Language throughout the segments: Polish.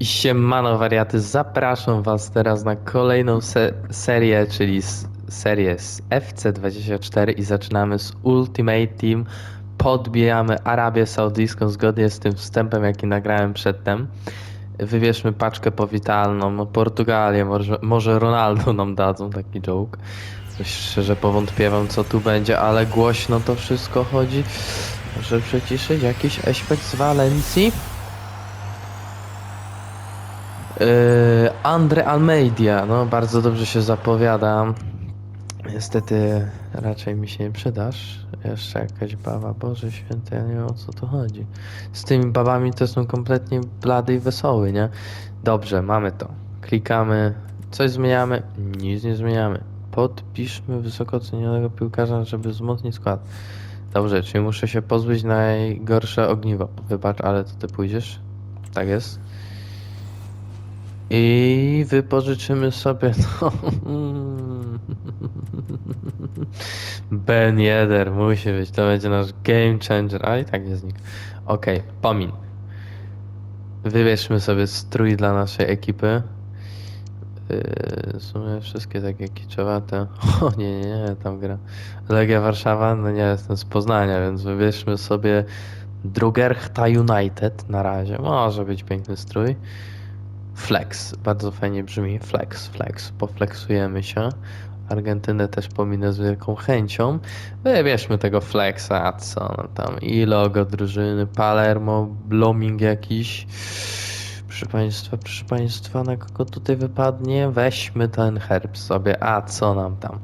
I siemano wariaty, zapraszam was teraz na kolejną se serię, czyli serię z FC24 i zaczynamy z Ultimate Team. Podbijamy Arabię Saudyjską zgodnie z tym wstępem, jaki nagrałem przedtem. Wybierzmy paczkę powitalną, no Portugalię, może, może Ronaldo nam dadzą, taki joke. Szczerze powątpiewam co tu będzie, ale głośno to wszystko chodzi. Może przyciszyć jakiś aspekt z Walencji? Yy, Andre Almeida, no bardzo dobrze się zapowiada. Niestety raczej mi się nie przydasz. Jeszcze jakaś baba, Boże święty, ja nie wiem o co tu chodzi. Z tymi babami to są kompletnie blady i wesoły, nie? Dobrze, mamy to. Klikamy, coś zmieniamy, nic nie zmieniamy. Podpiszmy wysoko cenionego piłkarza, żeby wzmocnić skład. Dobrze, czyli muszę się pozbyć najgorsze ogniwo. Wybacz, ale to ty pójdziesz? Tak jest. I wypożyczymy sobie no. Ben Yedder musi być, to będzie nasz game changer, a i tak jest nikt. Okej, pomin. Wybierzmy sobie strój dla naszej ekipy. Yy, w sumie wszystkie takie kiczowate. O nie, nie, nie, tam gra. Legia Warszawa, no nie jestem z Poznania, więc wybierzmy sobie Drugerchta United na razie. Może być piękny strój. Flex, bardzo fajnie brzmi. Flex, flex, poflexujemy się. Argentynę też pominę z wielką chęcią. Wybierzmy tego flexa, a co no tam i logo drużyny, Palermo, blooming jakiś. Proszę Państwa, proszę Państwa, na kogo tutaj wypadnie? Weźmy ten herb sobie, a co nam tam?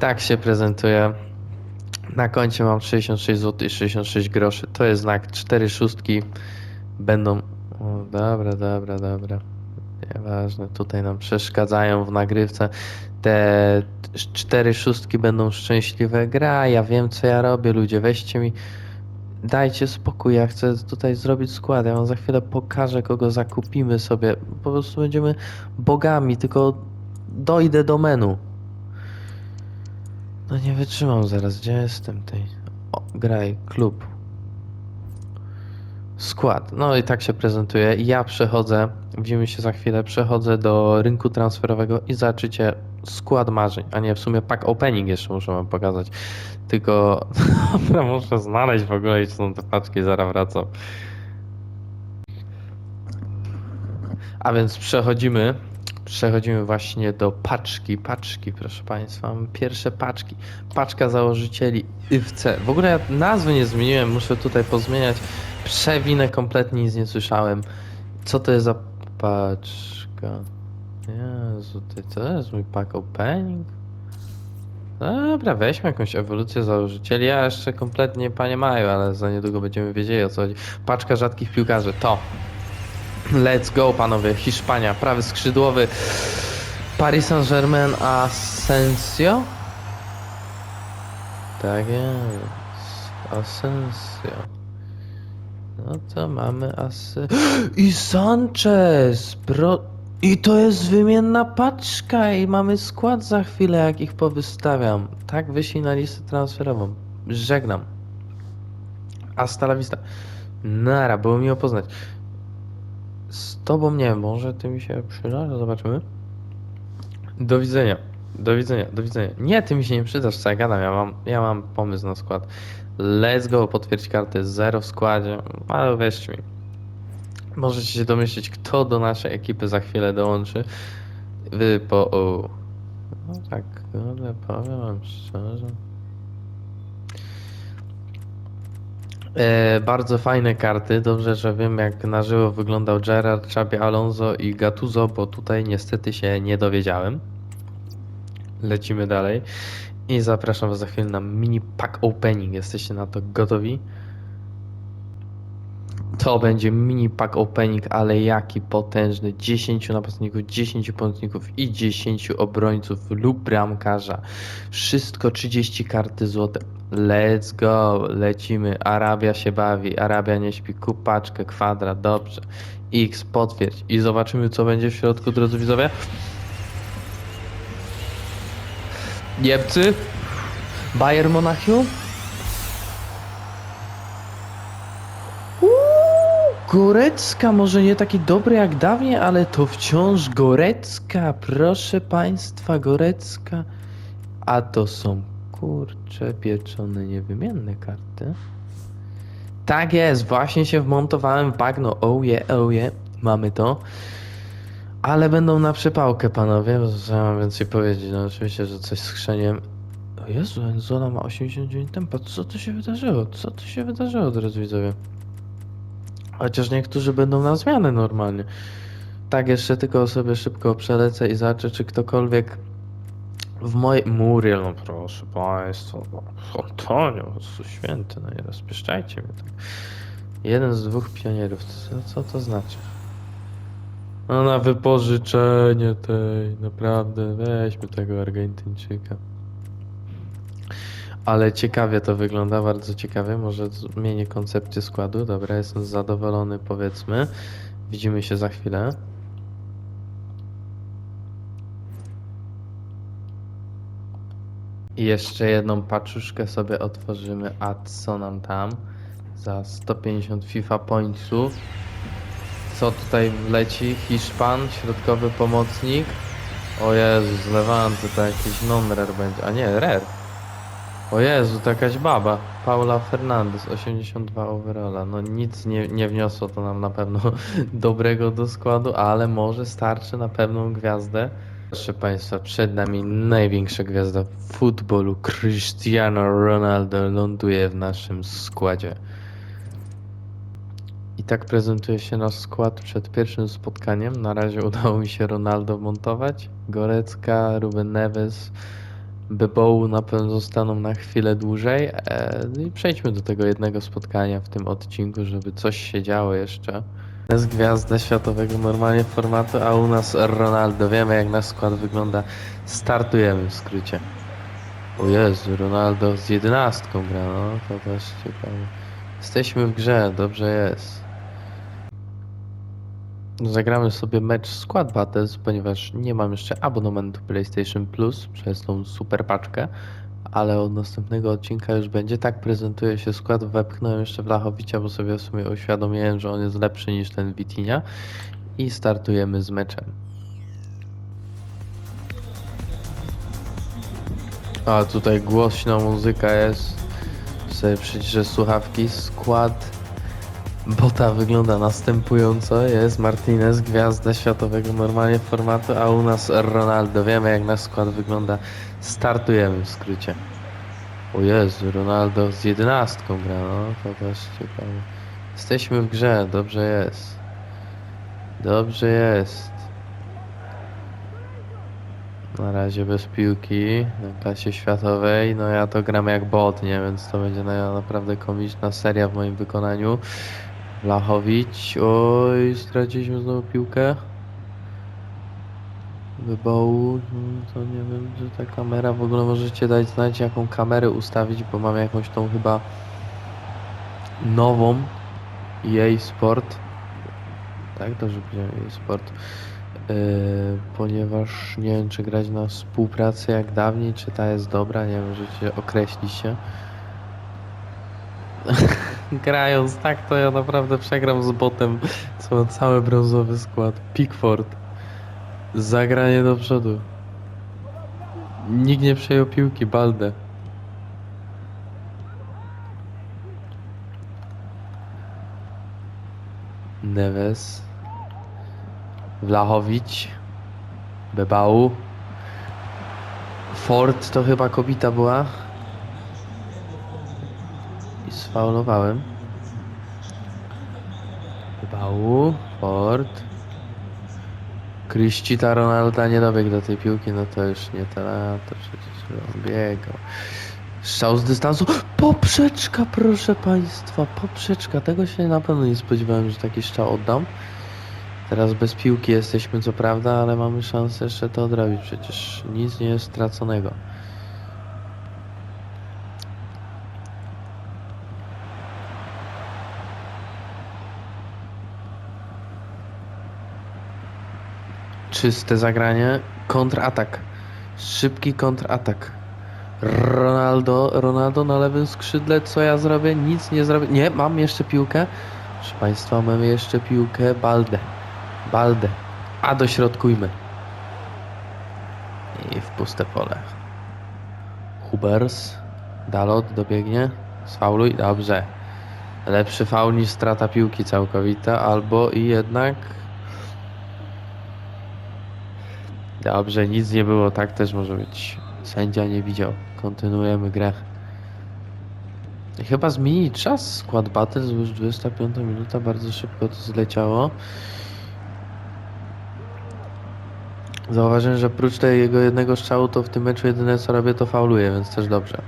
Tak się prezentuje. Na koncie mam 66 zł i 66 groszy. To jest znak 4 szóstki. Będą. O, dobra, dobra, dobra. Nieważne, tutaj nam przeszkadzają w nagrywce. Te cz- cztery szóstki będą szczęśliwe. Gra, ja wiem co ja robię, ludzie. Weźcie mi. Dajcie spokój, ja chcę tutaj zrobić skład. Ja wam za chwilę pokażę, kogo zakupimy sobie. Po prostu będziemy bogami, tylko dojdę do menu. No nie wytrzymam zaraz, gdzie jestem tej? O, graj, klub. Skład. No i tak się prezentuje. Ja przechodzę, widzimy się za chwilę, przechodzę do rynku transferowego i zobaczycie skład marzeń, a nie w sumie pack opening jeszcze muszę wam pokazać. Tylko muszę znaleźć w ogóle, gdzie są te paczki, zaraz wracam. A więc przechodzimy, przechodzimy właśnie do paczki, paczki, proszę Państwa, mamy pierwsze paczki. Paczka założycieli IWC. W ogóle ja nazwy nie zmieniłem, muszę tutaj pozmieniać. Przewinę kompletnie nic nie słyszałem. Co to jest za paczka? Jezu, ty, to jest mój pack opening? Dobra, weźmy jakąś ewolucję założycieli. Ja jeszcze kompletnie panie mają, ale za niedługo będziemy wiedzieli o co chodzi. Paczka rzadkich piłkarzy, to. Let's go, panowie. Hiszpania, prawy skrzydłowy. Paris Saint-Germain Asensio? Tak jest. Asensio. No to mamy Asy... I Sanchez! Bro... I to jest wymienna paczka i mamy skład za chwilę, jak ich powystawiam. Tak wyślij na listę transferową. Żegnam. Hasta la vista. Nara, było miło poznać. Z tobą nie, może ty mi się przydasz? Zobaczymy. Do widzenia. Do widzenia, do widzenia. Nie, ty mi się nie przydasz, co ja gadam. Ja mam, ja mam pomysł na skład. Let's go, potwierdź kartę, zero w składzie, ale wierzcie mi. Możecie się domyślić, kto do naszej ekipy za chwilę dołączy. Wy po... No tak, kurde, powiem wam szczerze. E, bardzo fajne karty. Dobrze, że wiem jak na żywo wyglądał Gerard, Xabi Alonso i Gattuso, bo tutaj niestety się nie dowiedziałem. Lecimy dalej. I zapraszam was za chwilę na mini pack opening. Jesteście na to gotowi? To będzie mini pack opening, ale jaki potężny. 10 napastników, 10 pomocników i 10 obrońców lub bramkarza. Wszystko 30 karty złote. Let's go, lecimy. Arabia się bawi, Arabia nie śpi. Kup paczkę, kwadrat, dobrze. X, potwierdź. I zobaczymy, co będzie w środku, drodzy widzowie. Niemcy. Bayern Monachium. Gorecka, może nie taki dobry jak dawniej, ale to wciąż Gorecka, proszę państwa, Gorecka. A to są kurcze pieczone niewymienne karty. Tak jest, właśnie się wmontowałem w bagno. Oh yeah, oh yeah, mamy to. Ale będą na przepałkę, panowie, bo co mam więcej powiedzieć? No oczywiście, że coś z chrzeniem. O Jezu, Enzola ma 89 tempa. Co to się wydarzyło? Co to się wydarzyło, drodzy widzowie? Chociaż niektórzy będą na zmianę normalnie. Tak, jeszcze tylko sobie szybko przelecę i zobaczę, czy ktokolwiek w mojej... Muriel, no proszę państwa. No, Antonio, Jezu święty, no nie rozpieszczajcie mnie tak. Jeden z dwóch pionierów. Co, co to znaczy? No na wypożyczenie tej, naprawdę, weźmy tego Argentyńczyka. Ale ciekawie to wygląda, bardzo ciekawie. Może zmienię koncepcję składu. Dobra, jestem zadowolony, powiedzmy. Widzimy się za chwilę. I jeszcze jedną paczuszkę sobie otworzymy. A co nam tam? Za 150 FIFA pointsów. Co tutaj leci? Hiszpan, środkowy pomocnik. O Jezu, z Lewanty to jakiś non-rare będzie. A nie, rare. O Jezu, to jakaś baba. Paula Fernandez, 82 overalla. No nic nie, nie wniosło to nam na pewno dobrego do składu, ale może starczy na pewną gwiazdę. Proszę Państwa, przed nami największa gwiazda futbolu, Cristiano Ronaldo ląduje w naszym składzie. I tak prezentuje się nasz skład przed pierwszym spotkaniem. Na razie udało mi się Ronaldo montować. Gorecka, Ruben Neves, Beboł na pewno zostaną na chwilę dłużej. E, no I przejdźmy do tego jednego spotkania w tym odcinku, żeby coś się działo jeszcze. Jest gwiazda światowego normalnie formatu, a u nas Ronaldo. Wiemy jak nasz skład wygląda. Startujemy w skrócie. O Jezu, Ronaldo z jedenastką gra, no to też ciekawe. Jesteśmy w grze, dobrze jest. Zagramy sobie mecz Squad Battles, ponieważ nie mam jeszcze abonamentu PlayStation Plus przez tą super paczkę, ale od następnego odcinka już będzie. Tak prezentuje się skład. Wepchnąłem jeszcze Wlachowicia, bo sobie w sumie uświadomiłem, że on jest lepszy niż ten Witinia i startujemy z meczem. A tutaj głośna muzyka jest. Sobie przyciszę słuchawki. Skład Bota wygląda następująco. Jest Martinez, gwiazda światowego normalnie formatu, a u nas Ronaldo. Wiemy jak nasz skład wygląda. Startujemy w skrócie. O Jezu, Ronaldo z jedenastką gra, no to też ciekawe. Jesteśmy w grze, dobrze jest. Dobrze jest. Na razie bez piłki na klasie światowej. No ja to gram jak bot, nie? Więc to będzie na, naprawdę komiczna seria w moim wykonaniu. Blachowicz. Oj, straciliśmy znowu piłkę. Wybołu. no To nie wiem, że ta kamera w ogóle możecie dać znać jaką kamerę ustawić, bo mam jakąś tą chyba nową EA Sport. Tak, że powiedziałem EA Sport. Yy, ponieważ nie wiem, czy grać na współpracę jak dawniej, czy ta jest dobra, nie wiem, możecie określić się. Grając tak, to ja naprawdę przegram z botem, co cały brązowy skład. Pickford. Zagranie do przodu. Nikt nie przejął piłki, Balde. Neves. Wlachowicz. Bebału. Ford to chyba kobita była. Sfaulowałem. Bebału. Ford. Kryścita Ronalda nie dobiegł do tej piłki, no to już nie teraz, to przecież on biegał. Strzał z dystansu. Poprzeczka, proszę państwa, poprzeczka. Tego się na pewno nie spodziewałem, że taki strzał oddam. Teraz bez piłki jesteśmy, co prawda, ale mamy szansę jeszcze to odrobić. Przecież nic nie jest straconego. Czyste zagranie. Kontratak. Szybki kontratak. Ronaldo, Ronaldo na lewym skrzydle. Co ja zrobię? Nic nie zrobię. Nie, mam jeszcze piłkę. Proszę Państwa, mamy jeszcze piłkę. Balde. Balde. A dośrodkujmy. I w puste pole. Hubers. Dalot dobiegnie. Sfauluj. Dobrze. Lepszy faul niż strata piłki całkowita, albo i jednak. Dobrze, nic nie było, tak też może być. Sędzia nie widział. Kontynuujemy grę. Chyba zmienić czas. Skład Battles, bo już 25 minuta, bardzo szybko to zleciało. Zauważyłem, że oprócz tego jednego strzału, to w tym meczu jedyne co robię to fauluję, więc też dobrze.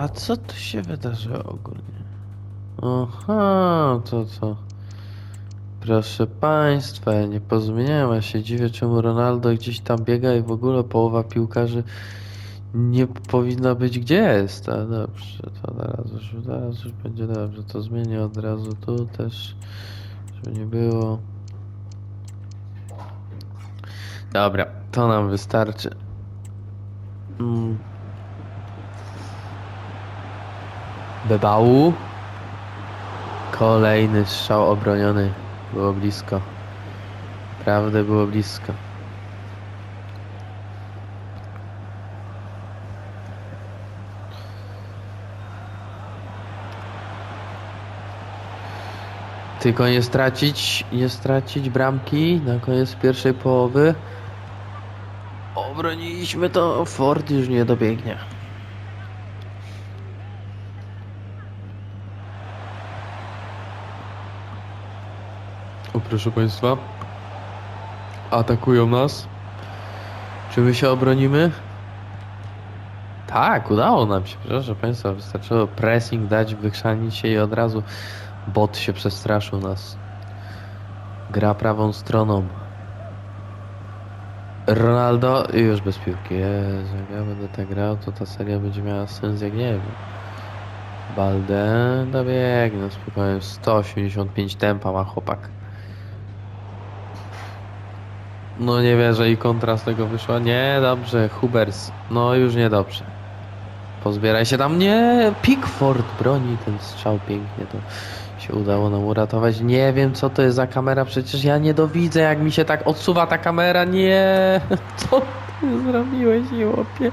A co tu się wydarzyło ogólnie? Aha, to co? Proszę Państwa, ja nie pozmieniałem, ja się dziwię czemu Ronaldo gdzieś tam biega i w ogóle połowa piłkarzy nie powinna być gdzie jest. A dobrze, to teraz już, teraz już będzie dobrze, to zmienię od razu tu też, żeby nie było. Dobra, to nam wystarczy. Mm. Bebału. Kolejny strzał obroniony. Było blisko. Naprawdę było blisko. Tylko nie stracić, nie stracić bramki na koniec pierwszej połowy. Obroniliśmy to, Ford już nie dobiegnie. O proszę Państwa. Atakują nas. Czy my się obronimy? Tak, udało nam się. Proszę Państwa, wystarczyło pressing dać, wykrzanić się i od razu bot się przestraszył nas. Gra prawą stroną. Ronaldo i już bez piłki. Jezu, jak ja będę tak grał, to ta seria będzie miała sens jak nie wiem. Balde dobiegnę spokojnie. 185 tempa ma chłopak. No nie wierzę i kontra z tego wyszła. Nie, dobrze, Hubers. No już niedobrze. Pozbieraj się tam. Nie, Pickford broni ten strzał pięknie. To się udało nam uratować. Nie wiem co to jest za kamera, przecież ja nie dowidzę jak mi się tak odsuwa ta kamera. Nie, co ty zrobiłeś, chłopie?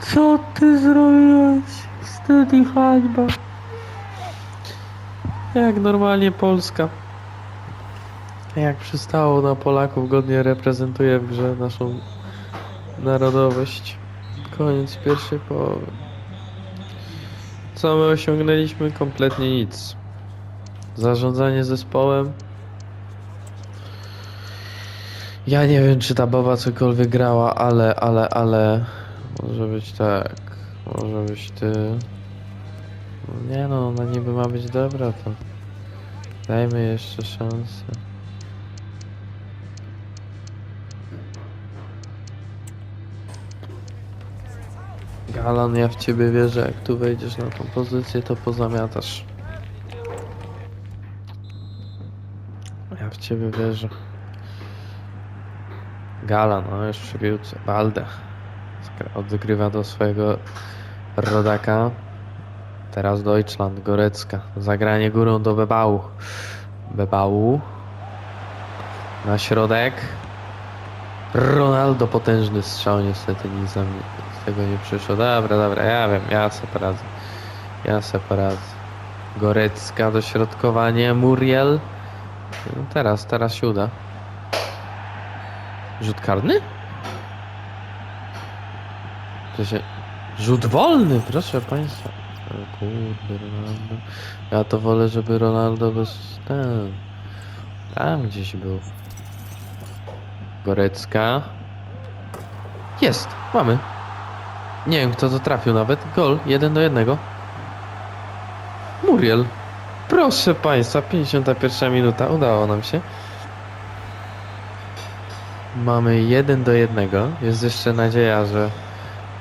Co ty zrobiłeś? Wstyd i hańba. Jak normalnie Polska. Jak przystało na Polaków, godnie reprezentuje w grze naszą narodowość. Koniec pierwszej połowy. Co my osiągnęliśmy? Kompletnie nic. Zarządzanie zespołem. Ja nie wiem, czy ta baba cokolwiek grała, ale, ale, ale. Może być tak. Może być ty. Nie no, ona niby ma być dobra, to. Dajmy jeszcze szansę. Galan, ja w ciebie wierzę, jak tu wejdziesz na tą pozycję, to pozamiatasz. Ja w ciebie wierzę. Galan, no już przy. Balde. Odgrywa do swojego rodaka. Teraz Deutschland, Gorecka. Zagranie górą do Bebału. Bebału. Na środek. Ronaldo potężny strzał, niestety nic za tego nie przyszło. Dobra, dobra, ja wiem, ja se poradzę. Ja se poradzę. Gorecka, dośrodkowanie, Muriel. No teraz, teraz się uda. Rzut karny? To się... Rzut wolny, proszę państwa. Kurde, Ronaldo. Ja to wolę, żeby Ronaldo bez... Ten... Tam gdzieś był. Gorecka. Jest, mamy. Nie wiem kto to trafił nawet. Gol, jeden do jednego. Muriel. Proszę Państwa, 51 minuta, udało nam się. Mamy jeden do jednego. Jest jeszcze nadzieja, że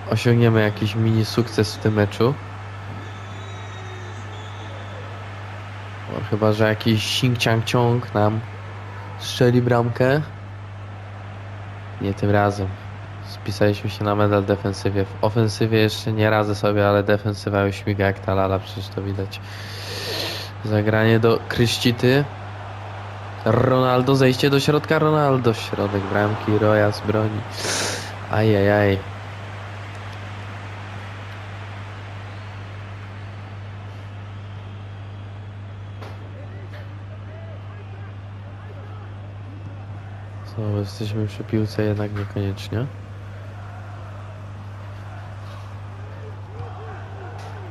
osiągniemy jakiś mini sukces w tym meczu. Chyba, że jakiś Xing Chang nam strzeli bramkę. Nie tym razem. Spisaliśmy się na medal defensywie. W ofensywie jeszcze nie radzę sobie, ale defensywa już śmiga jak ta lala, przecież to widać. Zagranie do Kryścity. Ronaldo, zejście do środka, Ronaldo, środek bramki, Rojas broni. Ajajaj. Co, jesteśmy przy piłce jednak niekoniecznie.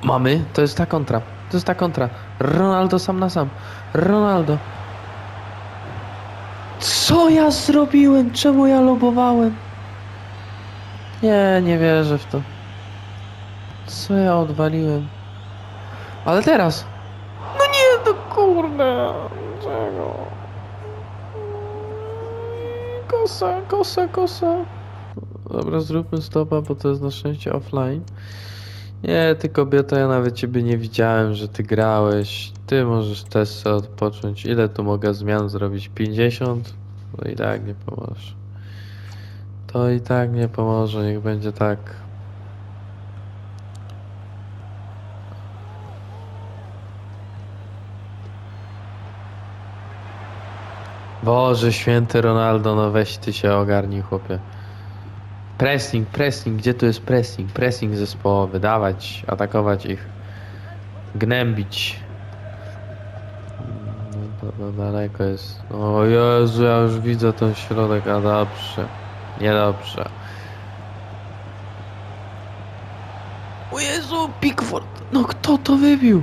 Mamy, to jest ta kontra. To jest ta kontra. Ronaldo sam na sam. Ronaldo. Co ja zrobiłem? Czemu ja lobowałem? Nie, nie wierzę w to. Co ja odwaliłem? Ale teraz. No nie, no kurde. Czego? Kosa, kosa, kosa. Dobra, zróbmy stopa, bo to jest na szczęście offline. Nie, ty kobieto, ja nawet ciebie nie widziałem, że ty grałeś. Ty możesz też sobie odpocząć. Ile tu mogę zmian zrobić? 50? No i tak nie pomoże. To i tak nie pomoże, niech będzie tak. Boże święty Ronaldo, no weź ty się ogarnij chłopie. Pressing, pressing, gdzie tu jest pressing? Pressing zespołowy, dawać, atakować ich, gnębić. No, to, to daleko jest. O Jezu, ja już widzę ten środek, a dobrze. Niedobrze. O Jezu, Pickford! No kto to wybił?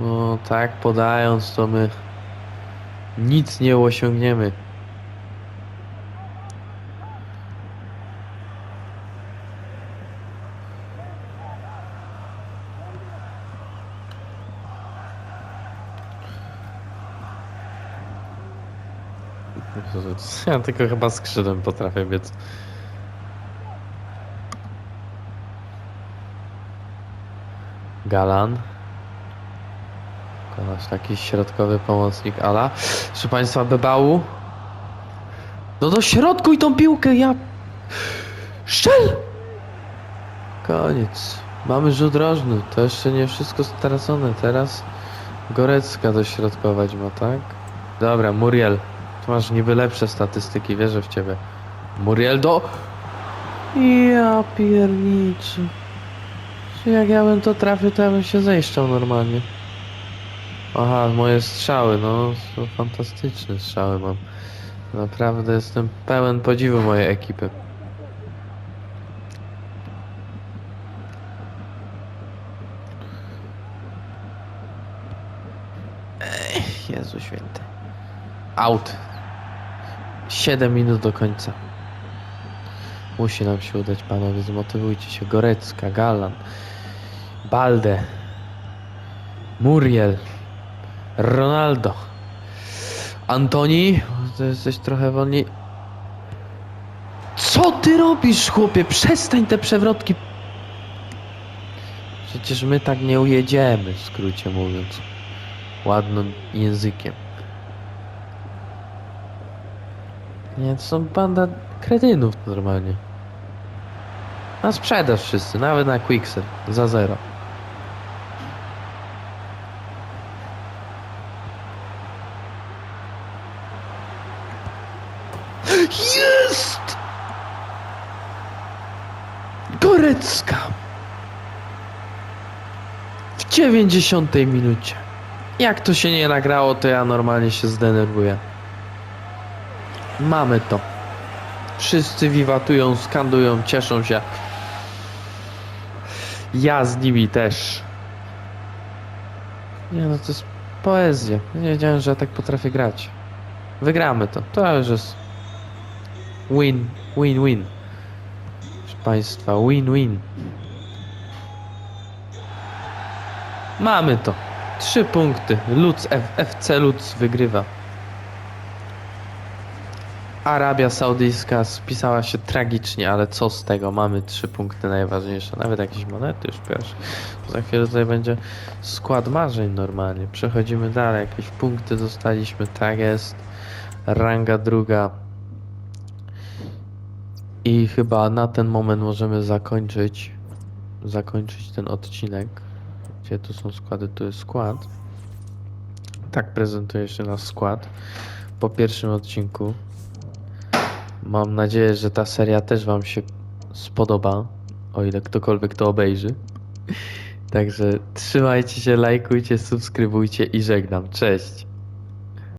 No tak podając to my nic nie osiągniemy. Ja tylko chyba skrzydłem potrafię biec. Galan. Nasz taki środkowy pomocnik Ala. Proszę Państwa, Bebału. No do środku i tą piłkę, ja... Szczel! Koniec. Mamy rzut rożny. To jeszcze nie wszystko stracone. Teraz Gorecka dośrodkować ma, tak? Dobra, Muriel. Tu masz niby lepsze statystyki, wierzę w ciebie. Muriel do... Ja pierniczy. Czy jak ja bym to trafił, to ja bym się zejszczał normalnie. Aha, moje strzały, no to fantastyczne strzały mam. Naprawdę jestem pełen podziwu mojej ekipy. Ech, Jezu święty. Out. 7 minut do końca. Musi nam się udać, panowie, zmotywujcie się. Gorecka, Galan, Balde, Muriel, Ronaldo, Antoni, to jesteś trochę wolniej. Co ty robisz, chłopie? Przestań te przewrotki. Przecież my tak nie ujedziemy, w skrócie mówiąc. Ładnym językiem. Nie, to są banda kretynów normalnie. Na sprzedaż wszyscy, nawet na Quicksell, za zero. 90 minucie. Jak to się nie nagrało, to ja normalnie się zdenerwuję. Mamy to. Wszyscy wiwatują, skandują, cieszą się. Ja z nimi też. Nie no, to jest poezja. Nie wiedziałem, że ja tak potrafię grać. Wygramy to. To już jest win, win, win. Proszę Państwa, win, win. Mamy to. Trzy punkty. Lutz, F, FC Lutz wygrywa. Arabia Saudyjska spisała się tragicznie, ale co z tego? Mamy trzy punkty najważniejsze. Nawet jakieś monety już pierwsze. Za chwilę tutaj będzie skład marzeń normalnie. Przechodzimy dalej. Jakieś punkty dostaliśmy, tak jest. ranga druga. I chyba na ten moment możemy zakończyć zakończyć ten odcinek. Gdzie tu są składy? Tu jest skład. Tak prezentuje się nasz skład po pierwszym odcinku. Mam nadzieję, że ta seria też Wam się spodoba, o ile ktokolwiek to obejrzy. Także trzymajcie się, lajkujcie, subskrybujcie i żegnam. Cześć!